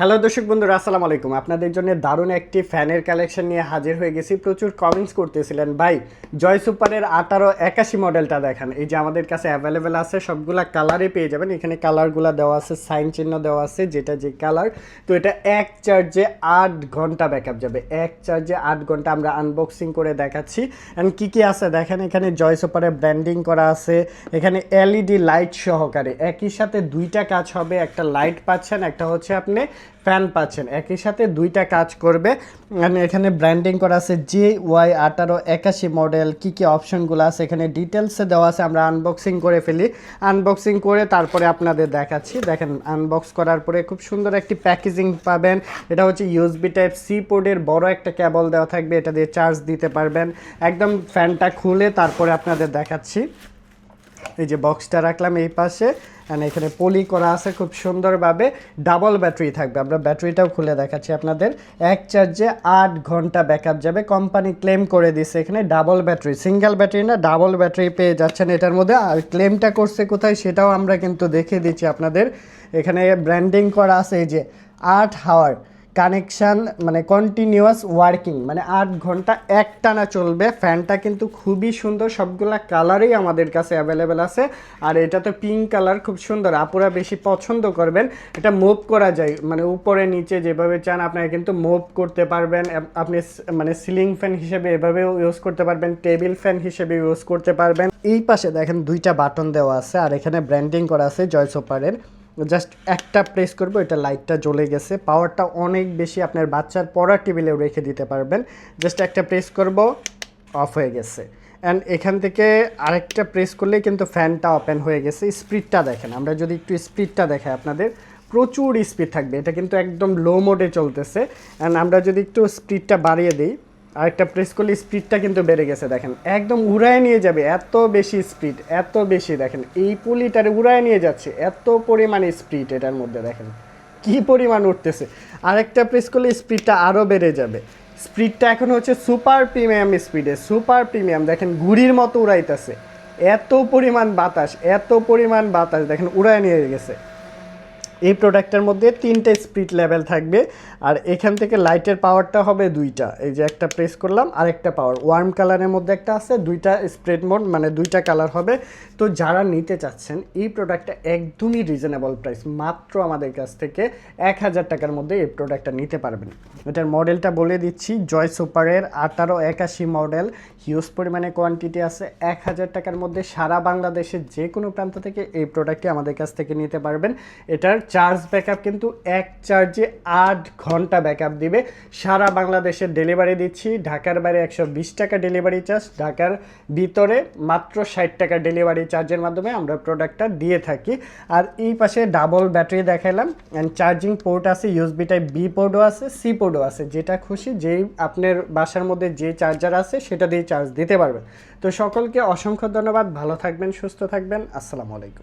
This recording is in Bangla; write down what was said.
হ্যালো দর্শক বন্ধুরা, আসসালামু আলাইকুম। আপনাদের জন্য দারুণ একটি ফ্যানের কালেকশন নিয়ে হাজির হয়ে গেছি। প্রচুর কমেন্টস করতেছিলেন। ভাই জয় সুপারের আঠারো একাশি মডেলটা দেখান। এই যে আমাদের কাছে অ্যাভেলেবেল আছে, সবগুলা কালারে পেয়ে যাবেন। এখানে কালারগুলো দেওয়া আছে সাইন চিহ্ন দেওয়া আছে, যেটা যে কালার তো এটা এক চার্জে আট ঘণ্টা ব্যাকআপ যাবে। এক চার্জে আট ঘণ্টা আমরা আনবক্সিং করে দেখাচ্ছি। অ্যান্ড কী কী আছে দেখেন, এখানে জয় সুপারের ব্র্যান্ডিং করা আছে। এখানে এলইডি লাইট সহকারে। একই সাথে দুইটা কাজ হবে। একটা লাইট পাচ্ছেন, একটা হচ্ছে আপনি ফ্যান পাচ্ছেন। একই সাথে দুইটা কাজ করবে। এখানে ব্র্যান্ডিং করা আছে জে ওয়াই আঠারো, একাশি মডেল কী কী অপশনগুলো আছে এখানে ডিটেলসে দেওয়া আছে। আমরা আনবক্সিং করে ফেলি। আনবক্সিং করে তারপরে আপনাদের দেখাচ্ছি। দেখেন আনবক্স করার পরে খুব সুন্দর একটি প্যাকেজিং পাবেন। এটা হচ্ছে ইউএসবি টাইপ সি পোর্ডের বড় একটা কেবল দেওয়া থাকবে। এটা দিয়ে চার্জ দিতে পারবেন। একদম ফ্যানটা খুলে তারপরে আপনাদের দেখাচ্ছি। এই যে বক্সটা রাখলাম এই পাশে অ্যান্ড এখানে পলি করা আছে খুব সুন্দরভাবে ডাবল ব্যাটারি থাকবে। আমরা ব্যাটারিটাও খুলে দেখাচ্ছি আপনাদের। এক চার্জে আট ঘণ্টা ব্যাকআপ যাবে। কোম্পানি ক্লেম করে দিছে এখানে ডাবল ব্যাটারি সিঙ্গেল ব্যাটারি না ডাবল ব্যাটারি পেয়ে যাচ্ছেন এটার মধ্যে। আর ক্লেমটা করছে কোথায় সেটাও আমরা কিন্তু দেখিয়ে দিচ্ছি আপনাদের। এখানে ব্র্যান্ডিং করা আছে এই যে আট হাওয়ার কানেকশান মানে কন্টিনিউয়াস ওয়ার্কিং মানে আট ঘণ্টা একটানা চলবে। ফ্যানটা কিন্তু খুবই সুন্দর, সবগুলা কালারই আমাদের কাছে অ্যাভেলেবেল আছে। আর এটা তো পিঙ্ক কালার খুব সুন্দর। আপুরা বেশি পছন্দ করবেন। এটা মুভ করা যায় মানে উপরে নিচে যেভাবে চান আপনারা কিন্তু মুভ করতে পারবেন। আপনি মানে সিলিং ফ্যান হিসেবে এভাবেও ইউজ করতে পারবেন টেবিল ফ্যান হিসেবে ইউজ করতে পারবেন। এই পাশে দেখেন দুইটা বাটন দেওয়া আছে, আর এখানে ব্র্যান্ডিং করা আছে জয় সোপারের জাস্ট একটা প্রেস করব, এটা লাইটটা জ্বলে গেছে। পাওয়ারটা অনেক বেশি, আপনার বাচ্চার পড়ার টেবিলেও রেখে দিতে পারবেন। জাস্ট একটা প্রেস করব, অফ হয়ে গেছে। অ্যান্ড এখান থেকে আরেকটা প্রেস করলে কিন্তু ফ্যানটা ওপেন হয়ে গেছে। স্পিডটা দেখেন, আমরা যদি একটু স্পিডটা দেখাই আপনাদের, প্রচুর স্পিড থাকবে। এটা কিন্তু একদম লো মোডে চলতেছে। অ্যান্ড আমরা যদি একটু স্পিডটা বাড়িয়ে দিই আরেকটা প্রেস করলে স্পিডটা কিন্তু বেড়ে গেছে, দেখেন। একদম উড়ায় নিয়ে যাবে, এত বেশি স্পিড এত বেশি, দেখেন। এই পুলিটারে উড়ায় নিয়ে যাচ্ছে, এত পরিমাণে স্পিড এটার মধ্যে, দেখেন। কি পরিমাণ উঠতেছে আরেকটা প্রেস করলে স্পিডটা আরও বেড়ে যাবে। স্পিডটা এখন হচ্ছে সুপার প্রিমিয়াম স্পিডে সুপার প্রিমিয়াম দেখেন ঘুড়ির মতো উড়াইতেছে। এত পরিমাণ বাতাস, এত পরিমাণ বাতাস, দেখেন, উড়ায় নিয়ে গেছে। এই প্রোডাক্টের মধ্যে তিনটে স্পিড লেভেল থাকবে। আর এখান থেকে লাইটের পাওয়ারটা হবে দুইটা। এই যে একটা প্রেস করলাম আর একটা পাওয়ার ওয়ার্ম কালারের মধ্যে একটা আছে, দুইটা স্প্রেড মোড মানে দুইটা কালার হবে। তো যারা নিতে চাচ্ছেন, এই প্রোডাক্টটা একদমই রিজনেবল প্রাইস মাত্র আমাদের কাছ থেকে এক হাজার টাকার মধ্যে এই প্রোডাক্টটা নিতে পারবেন। এটার মডেলটা বলে দিচ্ছি, জয় সুপারের আঠারো একাশি মডেল হিউজ পরিমাণে কোয়ান্টিটি আছে। এক হাজার টাকার মধ্যে সারা বাংলাদেশের যে কোনো প্রান্ত থেকে এই প্রোডাক্টটি আমাদের কাছ থেকে নিতে পারবেন। এটার চার্জ ব্যাকআপ কিন্তু এক চার্জে আট ঘণ্টা ব্যাকআপ দিবে। সারা বাংলাদেশে ডেলিভারি দিচ্ছি। ঢাকার বাইরে একশো বিশ টাকা ডেলিভারি চার্জ। ঢাকার ভিতরে মাত্র ষাট টাকা ডেলিভারি চার্জের মাধ্যমে আমরা প্রোডাক্টটা দিয়ে থাকি। আর এই পাশে ডাবল ব্যাটারি দেখালাম অ্যান্ড চার্জিং পোর্ট আছে ইউএসবি টাইপ বি পোর্টও আছে সি পোর্টও আছে। যেটা খুশি যেই আপনার বাসার মধ্যে যে চার্জার আছে, সেটা দিয়ে চার্জ দিতে পারবেন। তো সকলকে অসংখ্য ধন্যবাদ। ভালো থাকবেন, সুস্থ থাকবেন। আসসালামু আলাইকুম।